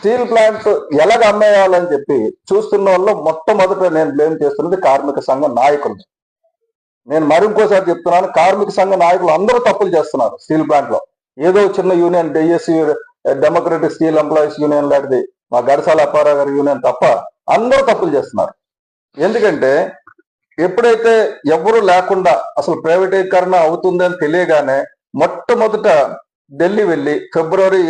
Steel plant ఎలాగ అమ్మేయాలని చెప్పి చూస్తున్న వాళ్ళు మొట్టమొదట నేను బ్లేమ్ చేస్తున్నది కార్మిక సంఘ నాయకులు నేను మరి ఇంకోసారి చెప్తున్నాను కార్మిక సంఘ నాయకులు అందరూ తప్పులు చేస్తున్నారు స్టీల్ ప్లాంట్లో ఏదో చిన్న union DSC democratic steel employees union లాంటిది మా గడసాల అప్పారావు గారి యూనియన్ తప్ప అందరూ తప్పులు చేస్తున్నారు. ఎందుకంటే ఎప్పుడైతే ఎవరు లేకుండా అసలు ప్రైవేటీకరణ అవుతుందని తెలియగానే మొట్టమొదట ఢిల్లీ వెళ్ళి ఫిబ్రవరి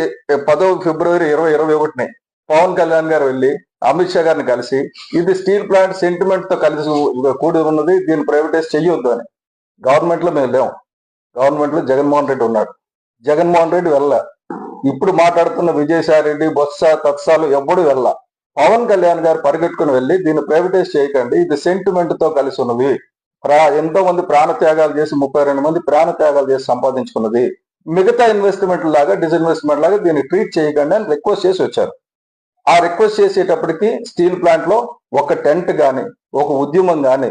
పదో ఫిబ్రవరి ఇరవై ఇరవై ఒకటిని పవన్ కళ్యాణ్ గారు వెళ్ళి అమిత్ షా గారిని కలిసి ఇది స్టీల్ ప్లాంట్ సెంటిమెంట్తో కలిసి కూడి ఉన్నది దీన్ని ప్రైవేటైజ్ చెయ్యొద్దు అని. గవర్నమెంట్లో మేము లేము గవర్నమెంట్లో జగన్మోహన్ రెడ్డి ఉన్నాడు. జగన్మోహన్ రెడ్డి వెళ్ళ. ఇప్పుడు మాట్లాడుతున్న విజయసాయి రెడ్డి బొత్స తత్సాలు ఎవ్వడు వెళ్ళ. పవన్ కళ్యాణ్ గారు పరిగెట్టుకుని వెళ్ళి దీన్ని ప్రైవేటైజ్ చేయకండి ఇది సెంటిమెంట్తో కలిసి ఉన్నది. ప్రా ఎంతో మంది ప్రాణ త్యాగాలు చేసి ముప్పై రెండు మంది ప్రాణ త్యాగాలు చేసి సంపాదించుకున్నది. మిగతా ఇన్వెస్ట్మెంట్ లాగా డిస్ఇన్వెస్ట్మెంట్ లాగా దీన్ని ట్రీట్ చేయకండి అని రిక్వెస్ట్ చేసి వచ్చారు. ఆ రిక్వెస్ట్ చేసేటప్పటికి స్టీల్ ప్లాంట్లో ఒక టెంట్ గాని ఒక ఉద్యమం గాని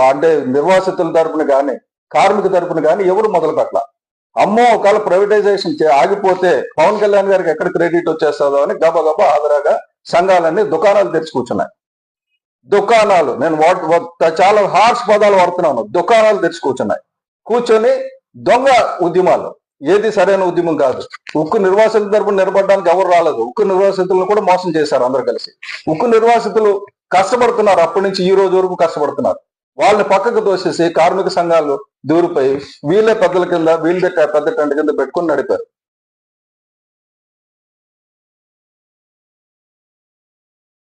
అంటే నిర్వాసితుల తరపున గాని కార్మిక తరపున గాని ఎవరు మొదలు పెట్టాల. అమ్మో ఒకవేళ ప్రైవేటైజేషన్ చే- ఆగిపోతే పవన్ కళ్యాణ్ గారికి ఎక్కడ క్రెడిట్ వచ్చేస్తుందో అని గబ గబ ఆదరాగా సంఘాలన్నీ దుకాణాలు తెరిచి కూర్చున్నాయి. దుకాణాలు నేను చాలా హార్ష్ పదాలు వాడుతున్నాను. దుకాణాలు తెరిచి కూర్చున్నాయి. కూర్చొని దొంగ ఉద్యమాలు ఏది సరైన ఉద్యమం కాదు. ఉక్కు నిర్వాసితుల తరపున నిలబడడానికి ఎవరు రాలేదు. ఉక్కు నిర్వాసితులను కూడా మోసం చేశారు అందరు కలిసి. ఉక్కు నిర్వాసితులు కష్టపడుతున్నారు. అప్పటి నుంచి ఈ రోజు వరకు కష్టపడుతున్నారు. వాళ్ళని పక్కకు తోసేసి కార్మిక సంఘాలు దూరిపోయి వీళ్ళే పెద్దల కింద వీళ్ళే పెద్ద టెంట్ కింద పెట్టుకుని నడిపారు.